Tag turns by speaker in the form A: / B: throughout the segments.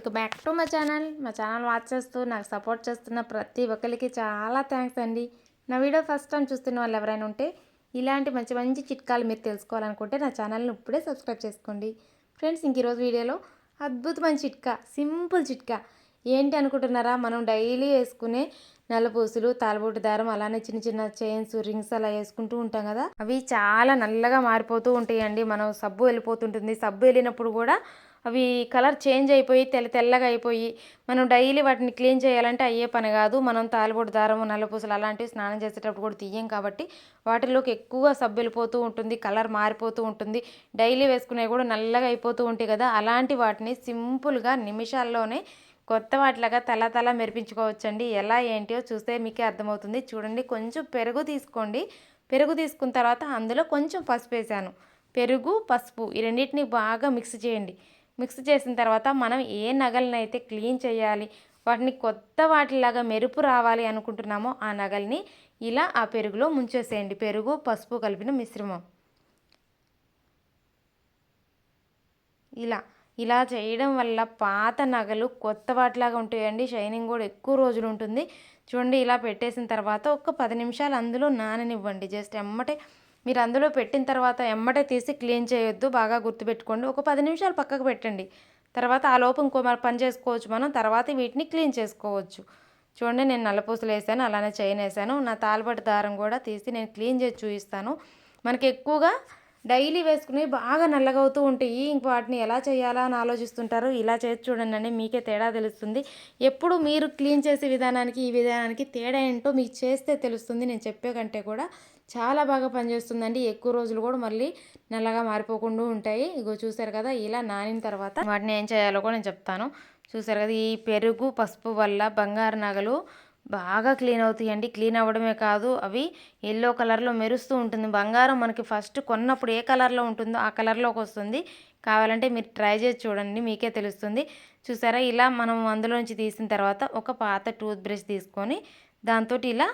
A: Welcome back to మా channel. మా channel watch చేస్తూ నాకు సపోర్ట్ చేస్తున్న ప్రతి ఒక్కరికి చాలా థ్యాంక్స్ అండి. నా వీడియో ఫస్ట్ టైం చూస్తున్న వాళ్ళు ఎవరైనా ఉంటే ఇలాంటి మంచి మంచి చిట్కాలు మీరు తెలుసుకోవాలనుకుంటే నా ఛానల్ని ఇప్పుడే సబ్స్క్రైబ్ చేసుకోండి. ఫ్రెండ్స్ ఇంక ఈరోజు వీడియోలో అద్భుతమైన చిట్కా సింపుల్ చిట్కా. ఏంటి అనుకుంటున్నారా? మనం డైలీ వేసుకునే నల్లపూసులు తాలబొట్టు దారం అలానే చిన్న చిన్న చైన్స్ రింగ్స్ అలా వేసుకుంటూ ఉంటాం కదా? అవి చాలా నల్లగా మారిపోతూ ఉంటాయండి. మనం సబ్బు వెళ్ళిపోతుంటుంది. సబ్బు వెళ్ళినప్పుడు కూడా అవి కలర్ చేంజ్ అయిపోయి తెల్ల తెల్లగా అయిపోయి మనం డైలీ వాటిని క్లీన్ చేయాలంటే అయ్యే పని కాదు. మనం తాలిబొట్టు దారము నల్లపూసలు అలాంటివి స్నానం చేసేటప్పుడు కూడా తీయం కాబట్టి వాటిలోకి ఎక్కువ సబ్బు వెళ్ళిపోతూ ఉంటుంది కలర్ మారిపోతూ ఉంటుంది. డైలీ వేసుకునేవి కూడా నల్లగా అయిపోతూ ఉంటాయి కదా. అలాంటి వాటిని సింపుల్గా నిమిషాల్లోనే కొత్త వాటిలాగా తల తల మెరిపించుకోవచ్చండి. ఎలా ఏంటో చూస్తే మీకే అర్థమవుతుంది. చూడండి కొంచెం పెరుగు తీసుకోండి. పెరుగు తీసుకున్న తర్వాత అందులో కొంచెం పసుపు వేసాను. పెరుగు పసుపు ఈ రెండింటిని బాగా మిక్స్ చేయండి. మిక్స్ చేసిన తర్వాత మనం ఏ నగలను అయితే క్లీన్ చేయాలి వాటిని కొత్త వాటిలాగా మెరుపు రావాలి అనుకుంటున్నామో ఆ నగల్ని ఇలా ఆ పెరుగులో ముంచేసేయండి. పెరుగు పసుపు కలిపిన మిశ్రమం. ఇలా ఇలా చేయడం వల్ల పాత నగలు కొత్త వాటిలాగా ఉంటాయండి. షైనింగ్ కూడా ఎక్కువ రోజులు ఉంటుంది. చూడండి ఇలా పెట్టేసిన తర్వాత ఒక పది నిమిషాలు అందులో నాననివ్వండి. జస్ట్ ఎమ్మటే మీరు అందులో పెట్టిన తర్వాత ఎమ్మటే తీసి క్లీన్ చేయొద్దు బాగా గుర్తుపెట్టుకోండి. ఒక పది నిమిషాలు పక్కకు పెట్టండి. తర్వాత ఆ లోపు ఇంకో పని చేసుకోవచ్చు మనం. తర్వాత వీటిని క్లీన్ చేసుకోవచ్చు. చూడండి నేను నల్లపూసలు వేసాను అలానే చైన్ వేసాను నా తాళపట్టి దారం కూడా తీసి నేను క్లీన్ చేసి చూపిస్తాను. మనకి ఎక్కువగా డైలీ వేసుకుని బాగా నల్లగా అవుతూ ఉంటాయి. ఇంక వాటిని ఎలా చేయాలా అని ఆలోచిస్తుంటారు. ఇలా చేసి చూడండి అని మీకే తేడా తెలుస్తుంది. ఎప్పుడు మీరు క్లీన్ చేసే విధానానికి ఈ విధానానికి తేడా ఏంటో మీకు చేస్తే తెలుస్తుంది. నేను చెప్పే కంటే కూడా చాలా బాగా పనిచేస్తుందండి. ఎక్కువ రోజులు కూడా మళ్ళీ నల్లగా మారిపోకుండా ఉంటాయి. ఇగో చూసారు కదా ఇలా నానిన తర్వాత వాటిని ఏం చేయాలో కూడా నేను చెప్తాను. చూసారు కదా ఈ పెరుగు పసుపు వల్ల బంగారు నగలు బాగా క్లీన్ అవుతాయండి. క్లీన్ అవ్వడమే కాదు అవి ఎల్లో కలర్లో మెరుస్తూ ఉంటుంది. బంగారం మనకి ఫస్ట్ కొన్నప్పుడు ఏ కలర్లో ఉంటుందో ఆ కలర్లోకి వస్తుంది. కావాలంటే మీరు ట్రై చేసి చూడండి మీకే తెలుస్తుంది. చూసారా? ఇలా మనం అందులోంచి తీసిన తర్వాత ఒక పాత టూత్ బ్రష్ తీసుకొని దాంతో ఇలా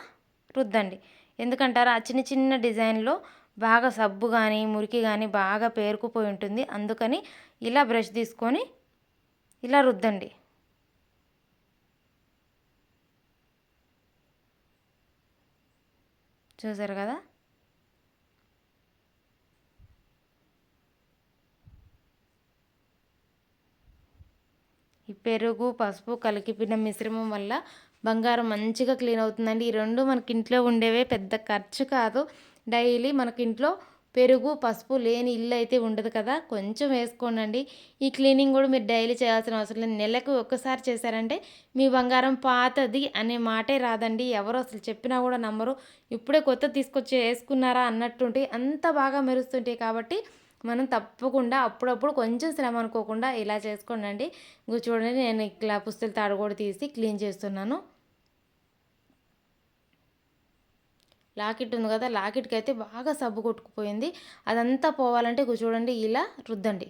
A: రుద్దండి. ఎందుకంటారా? ఆ చిన్న చిన్న డిజైన్లో బాగా సబ్బు కానీ మురికి కానీ బాగా పేరుకుపోయి ఉంటుంది. అందుకని ఇలా బ్రష్ తీసుకొని ఇలా రుద్దండి. చూసారు కదా? ఈ పెరుగు పసుపు కలిపిన మిశ్రమం వల్ల బంగారం మంచిగా క్లీన్ అవుతుందండి. ఈ రెండు మనకి ఇంట్లో ఉండేవే పెద్ద ఖర్చు కాదు. డైలీ మనకి ఇంట్లో పెరుగు పసుపు లేని ఇల్లు అయితే ఉండదు కదా. కొంచెం వేసుకోండి ఈ క్లీనింగ్ కూడా మీరు డైలీ చేయాల్సిన అవసరం లేదు. నెలకు ఒక్కసారి చేశారంటే మీ బంగారం పాతది అనే మాటే రాదండి. ఎవరు అసలు చెప్పినా కూడా నమ్మరు. ఇప్పుడే కొత్త తీసుకొచ్చి వేసుకున్నారా అన్నట్టుంటే అంత బాగా మెరుస్తుంటాయి కాబట్టి మనం తప్పకుండా అప్పుడప్పుడు కొంచెం శ్రమ అనుకోకుండా ఇలా చేసుకోండి చూడండి నేను ఇట్లా పుస్తలు తాడు కూడా తీసి క్లీన్ చేస్తున్నాను. లాకెట్ ఉంది కదా లాకెట్కి అయితే బాగా సబ్బు కొట్టుకుపోయింది. అదంతా పోవాలంటే చూడండి ఇలా రుద్దండి.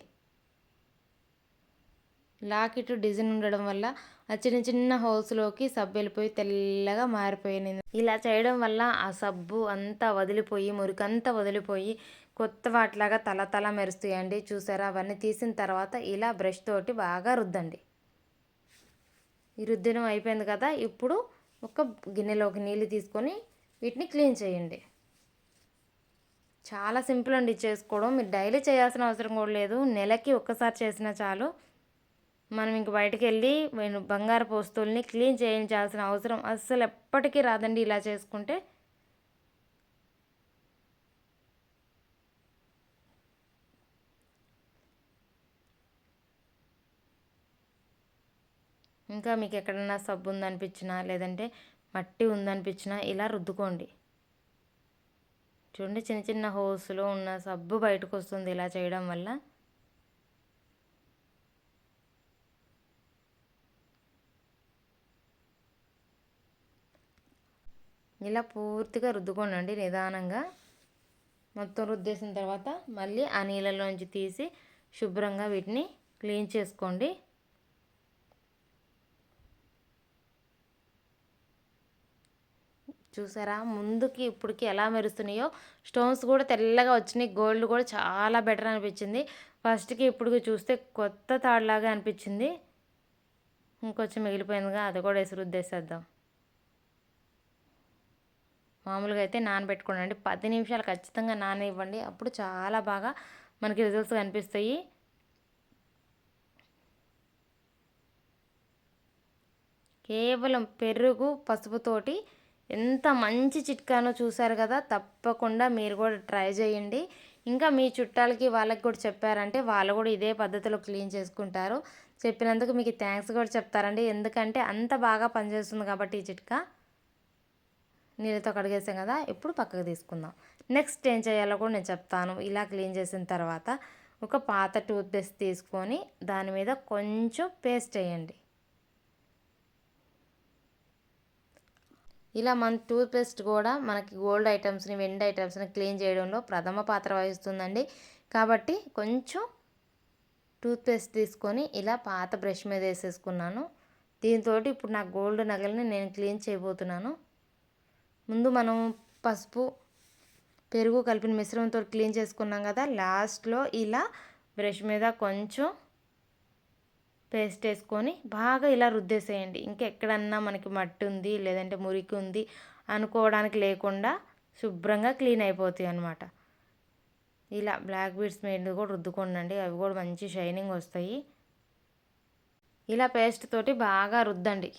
A: లాకెట్ డిజైన్ ఉండడం వల్ల ఆ చిన్న చిన్న హోల్స్లోకి సబ్బు వెళ్ళిపోయి తెల్లగా మారిపోయింది. ఇలా చేయడం వల్ల ఆ సబ్బు అంతా వదిలిపోయి మురికంతా వదిలిపోయి కొత్త వాటిలాగా తల తల మెరుస్తాయండి. చూసారా? అవన్నీ తీసిన తర్వాత ఇలా బ్రష్ తోటి బాగా రుద్దండి. ఈ రుద్దడం అయిపోయింది కదా ఇప్పుడు ఒక గిన్నెలోకి నీళ్ళు తీసుకొని వీటిని క్లీన్ చేయండి. చాలా సింపుల్ అండి చేసుకోవడం. మీరు డైలీ చేయాల్సిన అవసరం కూడా లేదు. నెలకి ఒక్కసారి చేసినా చాలు. మనం ఇంక బయటకు వెళ్ళి బంగారపు వస్తువుల్ని క్లీన్ చేయించాల్సిన అవసరం అస్సలు ఎప్పటికీ రాదండి ఇలా చేసుకుంటే. ఇంకా మీకు ఎక్కడన్నా సబ్బు ఉందనిపించినా లేదంటే మట్టి ఉందనిపించినా ఇలా రుద్దుకోండి. చూడండి చిన్న చిన్న హోల్స్లో ఉన్న సబ్బు బయటకు వస్తుంది ఇలా చేయడం వల్ల. ఇలా పూర్తిగా రుద్దుకోండి నిదానంగా. మొత్తం రుద్దేసిన తర్వాత మళ్ళీ ఆ నీళ్ళలోంచి తీసి శుభ్రంగా వీటిని క్లీన్ చేసుకోండి. చూసారా? ముందుకి ఇప్పటికి ఎలా మెరుస్తున్నాయో? స్టోన్స్ కూడా తెల్లగా వచ్చినాయి. గోల్డ్ కూడా చాలా బెటర్ అనిపించింది. ఫస్ట్కి ఇప్పటికి చూస్తే కొత్త తాడులాగా అనిపించింది. ఇంకొంచెం మిగిలిపోయిందిగా అది కూడా వేసి రుద్దేసేద్దాం. మామూలుగా అయితే నానబెట్టుకోండి పది నిమిషాలు ఖచ్చితంగా నాననివ్వండి. అప్పుడు చాలా బాగా మనకి రిజల్ట్స్ కనిపిస్తాయి. కేవలం పెరుగు పసుపుతోటి ఎంత మంచి చిట్కానో చూసారు కదా తప్పకుండా మీరు కూడా ట్రై చేయండి. ఇంకా మీ చుట్టాలకి వాళ్ళకి కూడా చెప్పారంటే వాళ్ళు కూడా ఇదే పద్ధతిలో క్లీన్ చేసుకుంటారు. చెప్పినందుకు మీకు థ్యాంక్స్ కూడా చెప్తారండి. ఎందుకంటే అంత బాగా పనిచేస్తుంది కాబట్టి ఈ చిట్కా. నీళ్ళతో కడిగేసాం కదా ఇప్పుడు పక్కకు తీసుకుందాం. నెక్స్ట్ ఏం చేయాలో కూడా నేను చెప్తాను. ఇలా క్లీన్ చేసిన తర్వాత ఒక పాత టూత్పేస్ట్ తీసుకొని దాని మీద కొంచెం పేస్ట్ వేయండి. ఇలా మన టూత్పేస్ట్ కూడా మనకి గోల్డ్ ఐటమ్స్ని వెండి ఐటమ్స్ని క్లీన్ చేయడంలో ప్రథమ పాత్ర వహిస్తుందండి. కాబట్టి కొంచెం టూత్పేస్ట్ తీసుకొని ఇలా పాత బ్రష్ మీద వేసేసుకున్నాను. దీంతో ఇప్పుడు నా గోల్డ్ నగల్ని నేను క్లీన్ చేయబోతున్నాను. ముందు మనం పసుపు పెరుగు కలిపిన మిశ్రమంతో క్లీన్ చేసుకున్నాం కదా లాస్ట్లో ఇలా బ్రష్ మీద కొంచెం పేస్ట్ వేసుకొని బాగా ఇలా రుద్దేసేయండి. ఇంకెక్కడన్నా మనకి మట్టి ఉంది లేదంటే మురికి ఉంది అనుకోవడానికి లేకుండా శుభ్రంగా క్లీన్ అయిపోతాయి అనమాట ఇలా బ్లాక్ బీడ్స్ మీద కూడా రుద్దుకోండి అవి కూడా మంచి షైనింగ్ వస్తాయి. ఇలా పేస్ట్ తోటి బాగా రుద్దండి.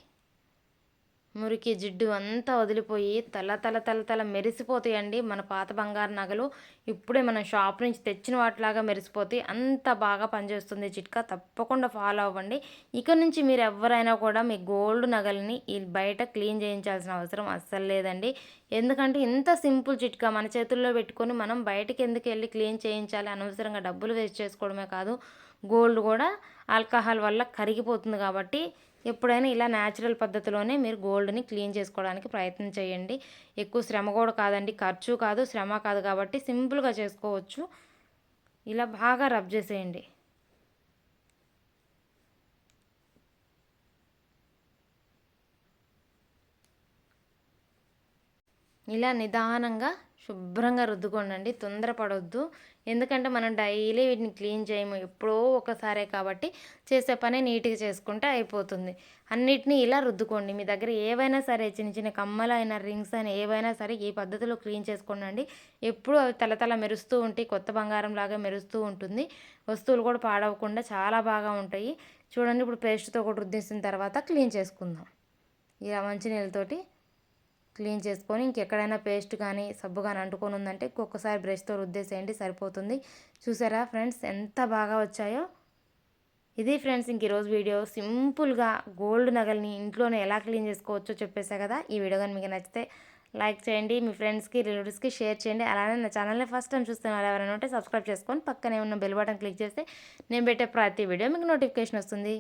A: మురికి జిడ్డు అంతా వదిలిపోయి తల తల తల తల మెరిసిపోతాయండి మన పాత బంగారు నగలు. ఇప్పుడే మనం షాప్ నుంచి తెచ్చిన వాటిలాగా మెరిసిపోతాయి. అంత బాగా పనిచేస్తుంది చిట్కా. తప్పకుండా ఫాలో అవ్వండి. ఇక నుంచి మీరు ఎవరైనా కూడా మీ గోల్డ్ నగల్ని బయట క్లీన్ చేయించాల్సిన అవసరం అస్సలు లేదండి. ఎందుకంటే ఇంత సింపుల్ చిట్కా మన చేతుల్లో పెట్టుకొని మనం బయటికి ఎందుకు వెళ్ళి క్లీన్ చేయించాలి? అనవసరంగా డబ్బులు వేస్ట్ చేసుకోవడమే కాదు. గోల్డ్ కూడా ఆల్కహాల్ వల్ల కరిగిపోతుంది కాబట్టి ఎప్పుడైనా ఇలా న్యాచురల్ పద్ధతిలోనే మీరు గోల్డ్ని క్లీన్ చేసుకోవడానికి ప్రయత్నం చేయండి. ఎక్కువ శ్రమ కూడా కాదండి. ఖర్చు కాదు శ్రమ కాదు కాబట్టి సింపుల్గా చేసుకోవచ్చు. ఇలా బాగా రబ్ చేసేయండి. ఇలా నిదానంగా శుభ్రంగా రుద్దుకోండి తొందరపడొద్దు. ఎందుకంటే మనం డైలీ వీటిని క్లీన్ చేయము ఎప్పుడో ఒకసారే కాబట్టి చేసే పని నీట్గా చేసుకుంటే అయిపోతుంది. అన్నిటినీ ఇలా రుద్దుకోండి. మీ దగ్గర ఏవైనా సరే చిన్న చిన్న కమ్మలైన రింగ్స్ అయినా ఏవైనా సరే ఈ పద్ధతిలో క్లీన్ చేసుకోండి ఎప్పుడు అవి తలతల మెరుస్తూ ఉంటాయి కొత్త బంగారం లాగా మెరుస్తూ ఉంటుంది. వస్తువులు కూడా పాడవకుండా చాలా బాగా ఉంటాయి. చూడండి ఇప్పుడు పేస్ట్తో కూడా రుద్దేసిన తర్వాత క్లీన్ చేసుకుందాం. ఇలా మంచి నీళ్ళతోటి క్లీన్ చేసుకొని ఇంకెక్కడైనా పేస్ట్ కానీ సబ్బు కానీ అంటుకొని ఉందంటే ఒక్కొక్కసారి బ్రష్తో రుద్దేసేయండి సరిపోతుంది. చూసారా ఫ్రెండ్స్ ఎంత బాగా వచ్చాయో? ఇది ఫ్రెండ్స్ ఇంక ఈరోజు వీడియో. సింపుల్గా గోల్డ్ నగల్ని ఇంట్లోనే ఎలా క్లీన్ చేసుకోవచ్చో చెప్పేసా కదా. ఈ వీడియో కానీ మీకు నచ్చితే లైక్ చేయండి మీ ఫ్రెండ్స్కి రిలేటివ్స్కి షేర్ చేయండి. అలానే నా ఛానల్ని ఫస్ట్ టైం చూస్తున్నారు ఎవరైనా ఉంటే సబ్స్క్రైబ్ చేసుకొని పక్కనే ఉన్న బెల్ బటన్ క్లిక్ చేస్తే నేను పెట్టే ప్రతి వీడియో మీకు నోటిఫికేషన్ వస్తుంది.